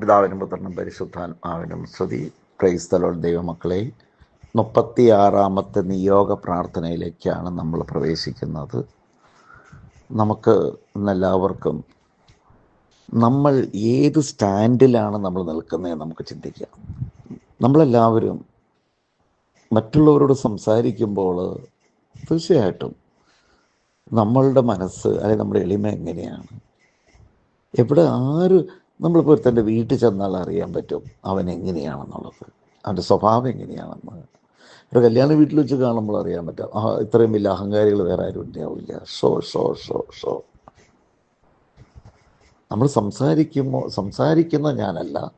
പിതാവിനും പുത്രനും പരിശുദ്ധാത്മാവിനും സ്തുതി. പ്രൈസ് തലോൾ ദൈവമക്കളെ. മുപ്പത്തിയാറാമത്തെ നിയോഗ പ്രാർത്ഥനയിലേക്കാണ് നമ്മൾ പ്രവേശിക്കുന്നത്. നമുക്ക് ഇന്നെല്ലാവർക്കും നമ്മൾ ഏത് സ്റ്റാൻഡിലാണ് നമ്മൾ നിൽക്കുന്നത് നമുക്ക് ചിന്തിക്കാം. നമ്മളെല്ലാവരും മറ്റുള്ളവരോട് സംസാരിക്കുമ്പോൾ തീർച്ചയായിട്ടും നമ്മളുടെ മനസ്സ് അല്ലെങ്കിൽ നമ്മുടെ എളിമ എങ്ങനെയാണ്? എവിടെ ആര് നമ്മളിപ്പോൾ ഒരുത്തന്റെ വീട്ടിൽ ചെന്നാൽ അറിയാൻ പറ്റും അവൻ എങ്ങനെയാണെന്നുള്ളത്. അവന്റെ സ്വഭാവം എങ്ങനെയാണെന്ന്. ഒരു കല്യാണ വീട്ടിൽ വെച്ച് കാണുമ്പോൾ അറിയാൻ പറ്റും. ആ ഇത്രയും വലിയ അഹങ്കാരികൾ വേറെ ആരും ഉണ്ടാവില്ല. Show show show show. നമ്മൾ സംസാരിക്കുമ്പോൾ സംസാരിക്കുന്ന ഞാനല്ല.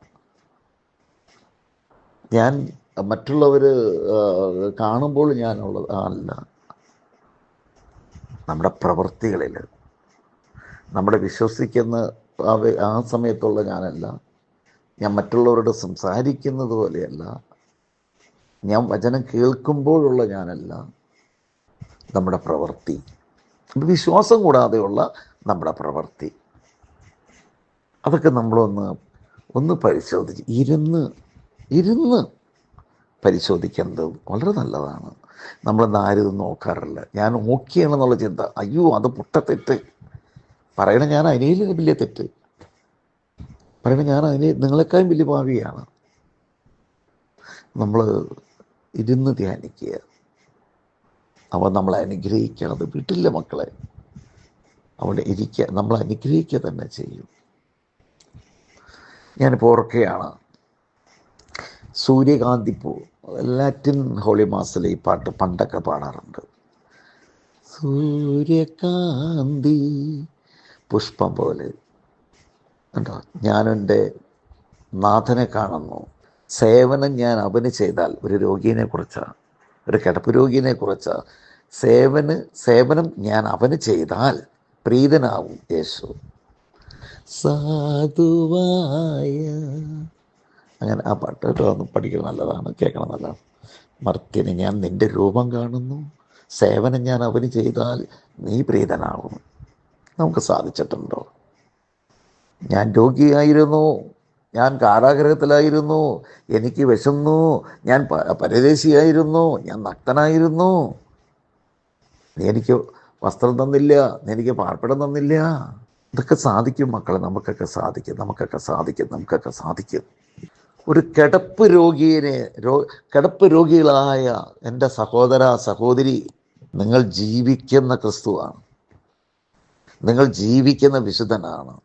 ഞാൻ മറ്റുള്ളവർ കാണുമ്പോൾ ഞാനുള്ളത് അല്ല. നമ്മുടെ പ്രവൃത്തികളിൽ നമ്മുടെ വിശ്വസിക്കുന്ന ആ സമയത്തുള്ള ഞാനല്ല. ഞാൻ മറ്റുള്ളവരോട് സംസാരിക്കുന്നത് പോലെയല്ല. ഞാൻ വചനം കേൾക്കുമ്പോഴുള്ള ഞാനല്ല. നമ്മുടെ പ്രവൃത്തി. വിശ്വാസം കൂടാതെയുള്ള നമ്മുടെ പ്രവൃത്തി. അതൊക്കെ നമ്മളൊന്ന് ഒന്ന് പരിശോധിച്ച് ഇരുന്ന് ഇരുന്ന് പരിശോധിക്കുന്നത് വളരെ നല്ലതാണ്. നമ്മളെന്നാരും നോക്കാറില്ല. ഞാൻ ഓക്കെയാണെന്നുള്ള ചിന്ത അയ്യോ അത് പുട്ടത്തെറ്റ്. പറയണ ഞാൻ അതിനേലും വലിയ തെറ്റ്. പറയണ ഞാൻ അതിനെ നിങ്ങളെക്കാളും വലിയ ഭാവിയാണ്. നമ്മൾ ഇരുന്ന് ധ്യാനിക്കുക. അവൻ നമ്മളെ അനുഗ്രഹിക്കണത് വീട്ടിലെ മക്കളെ. അവിടെ ഇരിക്കുക നമ്മൾ അനുഗ്രഹിക്കുക തന്നെ ചെയ്യും. ഞാനിപ്പോൾ ഓർക്കുകയാണ് സൂര്യകാന്തിപ്പൂ ലാറ്റിൻ ഹോളി മാസിൽ ഈ പാട്ട് പണ്ടൊക്കെ പാടാറുണ്ട്. സൂര്യകാന്തി പുഷ്പം പോലെ. കണ്ടോ? ഞാനെന്റെ നാഥനെ കാണുന്നു. സേവനം ഞാൻ അവന് ചെയ്താൽ ഒരു രോഗിയെ കുറിച്ചാണ് ഒരു കിടപ്പ് രോഗിയെ കുറിച്ചാണ് സേവന് സേവനം ഞാൻ അവന് ചെയ്താൽ പ്രീതനാവും യേശു. സാധുവായ. അങ്ങനെ ആ പാട്ട് കേട്ടോ പഠിക്കുന്നത് നല്ലതാണ് കേൾക്കണം നല്ലതാണ്. മർത്യന് ഞാൻ നിന്റെ രൂപം കാണുന്നു. സേവനം ഞാൻ അവന് ചെയ്താൽ നീ പ്രീതനാവും നമുക്ക് സാധിച്ചിട്ടുണ്ടോ? ഞാൻ രോഗിയായിരുന്നു ഞാൻ കാരാഗ്രഹത്തിലായിരുന്നു എനിക്ക് വിശന്നു ഞാൻ പരദേശിയായിരുന്നു ഞാൻ നക്തനായിരുന്നു എനിക്ക് വസ്ത്രം തന്നില്ല എനിക്ക് പാർപ്പിടം തന്നില്ല. ഇതൊക്കെ സാധിക്കും മക്കളെ നമുക്കൊക്കെ സാധിക്കും നമുക്കൊക്കെ സാധിക്കും നമുക്കൊക്കെ സാധിക്കും. ഒരു കിടപ്പ് രോഗിയെ രോ കിടപ്പ് രോഗികളായ എന്റെ സഹോദര സഹോദരി നിങ്ങൾ ജീവിക്കുന്ന ക്രിസ്തുവാണ്. നിങ്ങൾ ജീവിക്കുന്ന വിശുദ്ധനാണ്.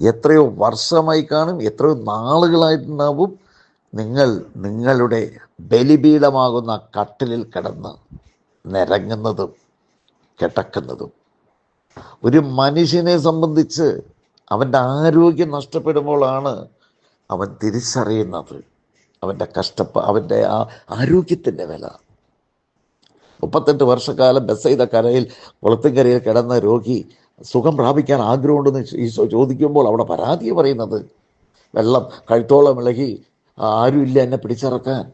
എത്രയോ വർഷമായി കാണും എത്രയോ നാളുകളായിട്ടുണ്ടാവും നിങ്ങൾ നിങ്ങളുടെ ബലിപീഠമാകുന്ന കട്ടിലിൽ കിടന്ന് നിരങ്ങുന്നതും കിടക്കുന്നതും. ഒരു മനുഷ്യനെ സംബന്ധിച്ച് അവന്റെ ആരോഗ്യം നഷ്ടപ്പെടുമ്പോഴാണ് അവൻ തിരിച്ചറിയുന്നത്. അവന്റെ കഷ്ടപ്പ അവന്റെ ആ ആരോഗ്യത്തിന്റെ വില. മുപ്പത്തെട്ട് വർഷക്കാലം ബസ് കരയിൽ കുളത്തുകരയിൽ കിടന്ന രോഗി സുഖം പ്രാപിക്കാൻ ആഗ്രഹമുണ്ടെന്ന് ഈശോ ചോദിക്കുമ്പോൾ അവിടെ പരാതി പറയുന്നത്. വെള്ളം കഴുത്തോളം ഇളകി ആരുമില്ല എന്നെ പിടിച്ചിറക്കാൻ.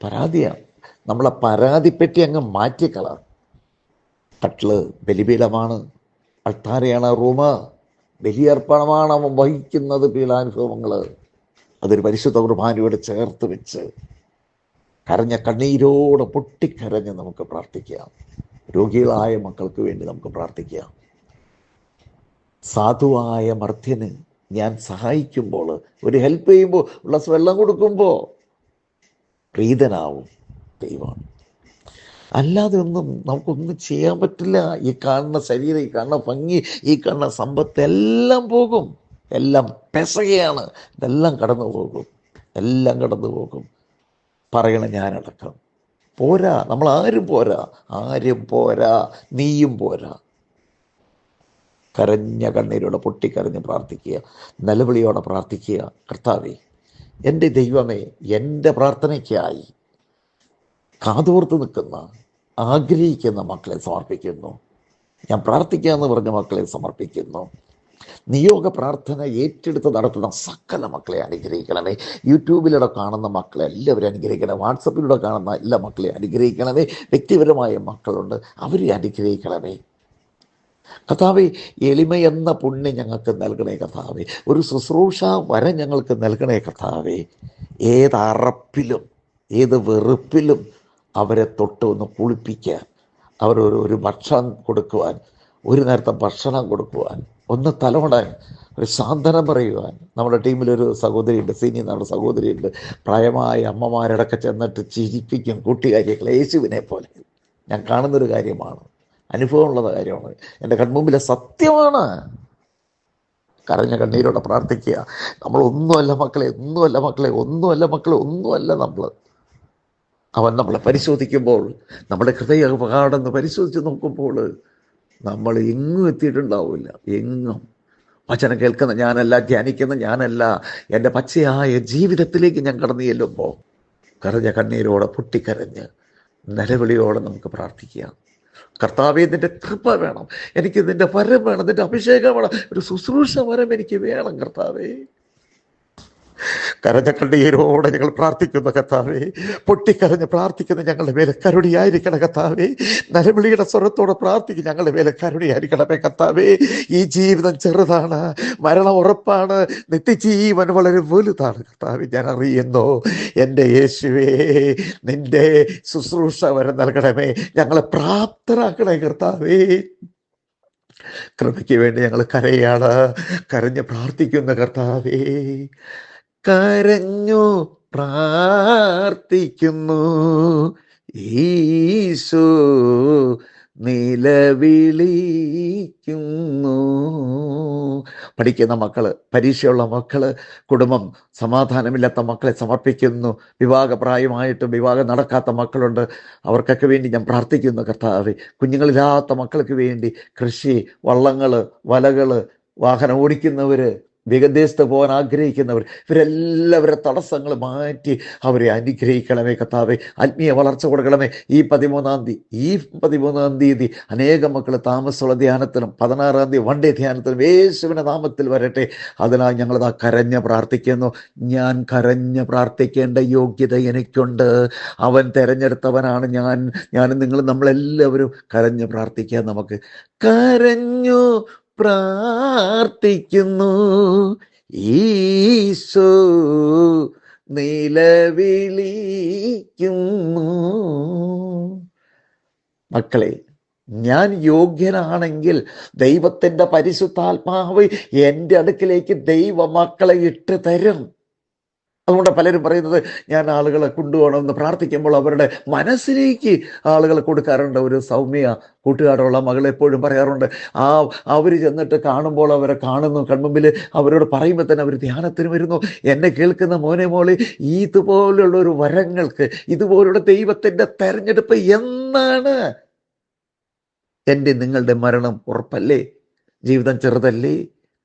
പരാതിയാണ് നമ്മളെ പരാതിപ്പെട്ടി അങ്ങ് മാറ്റിക്കള. കട്ടിൽ ബലിപീഠമാണ് അൾത്താരയാണ് റൂമ് ബലിയർപ്പണമാണ് വഹിക്കുന്നത് പീഡാനുഭവങ്ങൾ അതൊരു പരിശുദ്ധ കുർബാനയോട് ചേർത്ത് വെച്ച് കരഞ്ഞ കണ്ണീരോടെ പൊട്ടിക്കരഞ്ഞ് നമുക്ക് പ്രാർത്ഥിക്കാം. രോഗികളായ മക്കൾക്ക് വേണ്ടി നമുക്ക് പ്രാർത്ഥിക്കാം. സാധുവായ മർത്യന് ഞാൻ സഹായിക്കുമ്പോൾ ഒരു ഹെൽപ്പ് ചെയ്യുമ്പോൾ ഉള്ള വെള്ളം കൊടുക്കുമ്പോൾ പ്രീതനാവും ദൈവമാണ് അല്ലാതെ ഒന്നും നമുക്കൊന്നും ചെയ്യാൻ പറ്റില്ല. ഈ കാണുന്ന ശരീരം ഈ കാണുന്ന ഭംഗി ഈ കാണുന്ന സമ്പത്ത് എല്ലാം പോകും. എല്ലാം പെസകയാണ്. ഇതെല്ലാം കടന്നു പോകും എല്ലാം കടന്നു പോകും പറയണ ഞാനടക്കം. പോരാ നമ്മൾ ആരും പോരാ. ആരും പോരാ നീയും പോരാ. കരഞ്ഞ കണ്ണീരോടെ പൊട്ടിക്കരഞ്ഞ് പ്രാർത്ഥിക്കുക. നിലവിളിയോടെ പ്രാർത്ഥിക്കുക. കർത്താവേ എന്റെ ദൈവമേ എന്റെ പ്രാർത്ഥനയ്ക്കായി കാതോർത്ത് നിൽക്കുന്ന ആഗ്രഹിക്കുന്ന മക്കളെ സമർപ്പിക്കുന്നു. ഞാൻ പ്രാർത്ഥിക്കാമെന്ന് പറഞ്ഞ മക്കളെ സമർപ്പിക്കുന്നു. നിയോഗ പ്രാർത്ഥന ഏറ്റെടുത്ത് നടത്തുന്ന സകല മക്കളെ അനുഗ്രഹിക്കണമേ. യൂട്യൂബിലൂടെ കാണുന്ന മക്കളെ എല്ലാവരും അനുഗ്രഹിക്കണം വാട്സപ്പിലൂടെ കാണുന്ന എല്ലാ മക്കളെ അനുഗ്രഹിക്കണമേ. വ്യക്തിപരമായ മക്കളുണ്ട് അവരെ അനുഗ്രഹിക്കണമേ. കഥാവെ എളിമ എന്ന പുണ്യം ഞങ്ങൾക്ക് നൽകണേ കഥാവെ ഒരു ശുശ്രൂഷ വരം ഞങ്ങൾക്ക് നൽകണേ കഥാവെ ഏതറപ്പിലും ഏത് വെറുപ്പിലും അവരെ തൊട്ട് ഒന്ന് കുളിപ്പിക്കാൻ അവരൊരു ഒരു ഭക്ഷണം കൊടുക്കുവാൻ ഒരു നേരത്തെ ഭക്ഷണം കൊടുക്കുവാൻ ഒന്ന് തലമുടാൻ ഒരു സാന്ത്വനം പറയുവാൻ. നമ്മുടെ ടീമിലൊരു സഹോദരിയുണ്ട് സീനിയർ നമ്മുടെ സഹോദരിയുണ്ട്. പ്രായമായ അമ്മമാരടക്കം ചെന്നിട്ട് ചിരിപ്പിക്കും കൂട്ടുകാരികളെ യേശുവിനെ പോലെ. ഞാൻ കാണുന്നൊരു കാര്യമാണ്. അനുഭവമുള്ള കാര്യമാണ്. എന്റെ കൺമുമ്പിലെ സത്യമാണ്. കരഞ്ഞ കണ്ണീരോടെ പ്രാർത്ഥിക്കുക. നമ്മൾ ഒന്നുമല്ല മക്കളെ ഒന്നുമല്ല മക്കളെ ഒന്നുമല്ല മക്കളെ ഒന്നുമല്ല നമ്മൾ അവൻ നമ്മളെ പരിശോധിക്കുമ്പോൾ നമ്മുടെ ഹൃദയ പരിശോധിച്ച് നോക്കുമ്പോൾ നമ്മൾ എങ്ങും എത്തിയിട്ടുണ്ടാവില്ല. എങ്ങും. വചനം കേൾക്കുന്ന ഞാനല്ല ധ്യാനിക്കുന്ന ഞാനല്ല. എന്റെ പച്ചയായ ജീവിതത്തിലേക്ക് ഞാൻ കടന്നു ചെല്ലുമ്പോൾ കരഞ്ഞ കണ്ണീരോടെ പൊട്ടിക്കരഞ്ഞ് നിലവിളിയോടെ നമുക്ക് പ്രാർത്ഥിക്കാം. കർത്താവെ നിന്റെ കൃപ വേണം. എനിക്ക് നിന്റെ വരം വേണം. നിന്റെ അഭിഷേകം വേണം. ഒരു ശുശ്രൂഷ വരം എനിക്ക് വേണം കർത്താവേ. കരഞ്ഞ ഈരോടെ ഞങ്ങൾ പ്രാർത്ഥിക്കുന്ന കർത്താവേ. പൊട്ടിക്കരഞ്ഞ് പ്രാർത്ഥിക്കുന്ന ഞങ്ങളുടെ മേലെ കരുണിയായിരിക്കണം കർത്താവേ. നരവിളിയുടെ സ്വരത്തോടെ പ്രാർത്ഥിക്കും ഞങ്ങളുടെ മേലെ കർത്താവേ. ഈ ജീവിതം ചെറുതാണ്. മരണം ഉറപ്പാണ്. നിത്യജീവൻ വളരെ വലുതാണ് കർത്താവേ. ഞാൻ അറിയുന്നു എന്റെ യേശുവേ നിന്റെ ശുശ്രൂഷ വരെ നൽകണമേ. ഞങ്ങളെ പ്രാപ്തരാക്കണേ കർത്താവേ. കൃപയ്ക്ക് വേണ്ടി ഞങ്ങൾ കരയാണ്. കരഞ്ഞ് പ്രാർത്ഥിക്കുന്ന കർത്താവേ. കരഞ്ഞു പ്രാർത്ഥിക്കുന്നു. ഈശോ നിലവിളിക്കുന്നു. പഠിക്കുന്ന മക്കൾ പരീക്ഷയുള്ള മക്കൾ കുടുംബം സമാധാനമില്ലാത്ത മക്കളെ സമർപ്പിക്കുന്നു. വിവാഹപ്രായമായിട്ട് വിവാഹം നടക്കാത്ത മക്കളുണ്ട്. അവർക്കൊക്കെ വേണ്ടി ഞാൻ പ്രാർത്ഥിക്കുന്നു കർത്താവെ. കുഞ്ഞുങ്ങളില്ലാത്ത മക്കൾക്ക് വേണ്ടി കൃഷി വള്ളങ്ങൾ വലകൾ വാഹനം ഓടിക്കുന്നവര് വികദേശത്ത് പോകാൻ ആഗ്രഹിക്കുന്നവർ ഇവരെല്ലാവരുടെ തടസ്സങ്ങൾ മാറ്റി അവരെ അനുഗ്രഹിക്കണമേ കത്താവെ ആത്മീയ വളർച്ച കൊടുക്കണമേ. ഈ പതിമൂന്നാം തീയതി ഈ പതിമൂന്നാം തീയതി അനേകം മക്കൾ താമസമുള്ള ധ്യാനത്തിനും പതിനാറാം തീയതി വൺ ഡേ ധ്യാനത്തിനും യേശുവിന്റെ നാമത്തിൽ വരട്ടെ. അതിനാൽ ഞങ്ങളത് കരഞ്ഞ് പ്രാർത്ഥിക്കുന്നു. ഞാൻ കരഞ്ഞ് പ്രാർത്ഥിക്കേണ്ട യോഗ്യത എനിക്കുണ്ട്. അവൻ തെരഞ്ഞെടുത്തവനാണ് ഞാൻ. ഞാനും നിങ്ങൾ നമ്മളെല്ലാവരും കരഞ്ഞ് പ്രാർത്ഥിക്കാൻ നമുക്ക്. കരഞ്ഞു പ്രാർത്ഥിക്കുന്നു. ഈശോ നിലവിളിക്കുന്നു. മക്കളെ ഞാൻ യോഗ്യനാണെങ്കിൽ ദൈവത്തിന്റെ പരിശുദ്ധാത്മാവ് എന്റെ അടുക്കിലേക്ക് ദൈവ മക്കളെ ഇട്ട് തരും അതുകൊണ്ട് പലരും പറയുന്നത് ഞാൻ ആളുകളെ കൊണ്ടുപോകണമെന്ന് പ്രാർത്ഥിക്കുമ്പോൾ അവരുടെ മനസ്സിലേക്ക് ആളുകളെ കൊടുക്കാറുണ്ട്. ഒരു സൗമ്യ കൂട്ടുകാരുള്ള മകൾ എപ്പോഴും പറയാറുണ്ട് ആ അവർ ചെന്നിട്ട് കാണുമ്പോൾ അവരെ കാണുന്നു. കൺമുമ്പിൽ അവരോട് പറയുമ്പോൾ തന്നെ അവർ ധ്യാനത്തിന് വരുന്നു. എന്നെ കേൾക്കുന്ന മോനെ മോളെ ഇതുപോലുള്ള ഒരു വരങ്ങൾക്ക് ഇതുപോലുള്ള ദൈവത്തിന്റെ തെരഞ്ഞെടുപ്പ് എന്നാണ് എന്റെ നിങ്ങളുടെ മരണം ഉറപ്പല്ലേ? ജീവിതം ചെറുതല്ലേ?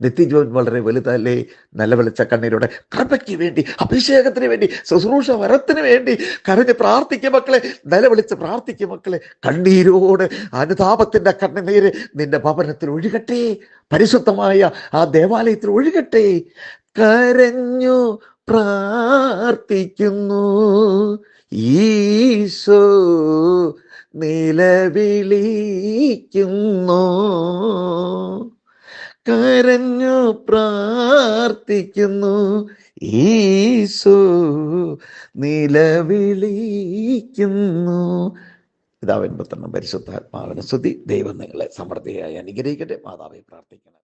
നിത്യജീവൻ വളരെ വലുതല്ലേ? നല്ല വെളിച്ച കണ്ണീരോടെ കൃപയ്ക്ക് വേണ്ടി അഭിഷേകത്തിന് വേണ്ടി ശുശ്രൂഷ വരത്തിന് വേണ്ടി കരഞ്ഞ് പ്രാർത്ഥിക്കും മക്കളെ. നിലവിളിച്ച് പ്രാർത്ഥിക്കും മക്കളെ. കണ്ണീരോട് അനുതാപത്തിന്റെ കണ്ണുനീര് നിന്റെ ഭവനത്തിൽ ഒഴുകട്ടെ. പരിശുദ്ധമായ ആ ദേവാലയത്തിൽ ഒഴുകട്ടെ. കരഞ്ഞു പ്രാർത്ഥിക്കുന്നു. ഈശോ നിലവിളിക്കുന്നു. കരഞ്ഞു പ്രാർത്ഥിക്കുന്നു. ഈശോ നിലവിളിക്കുന്നു. പിതാവിൻ പുത്രനും പരിശുദ്ധാത്മാവിന് സ്തുതി. ദൈവം നിങ്ങളെ സമൃദ്ധിയായി അനുഗ്രഹിക്കട്ടെ. മാതാവെ പ്രാർത്ഥിക്കണം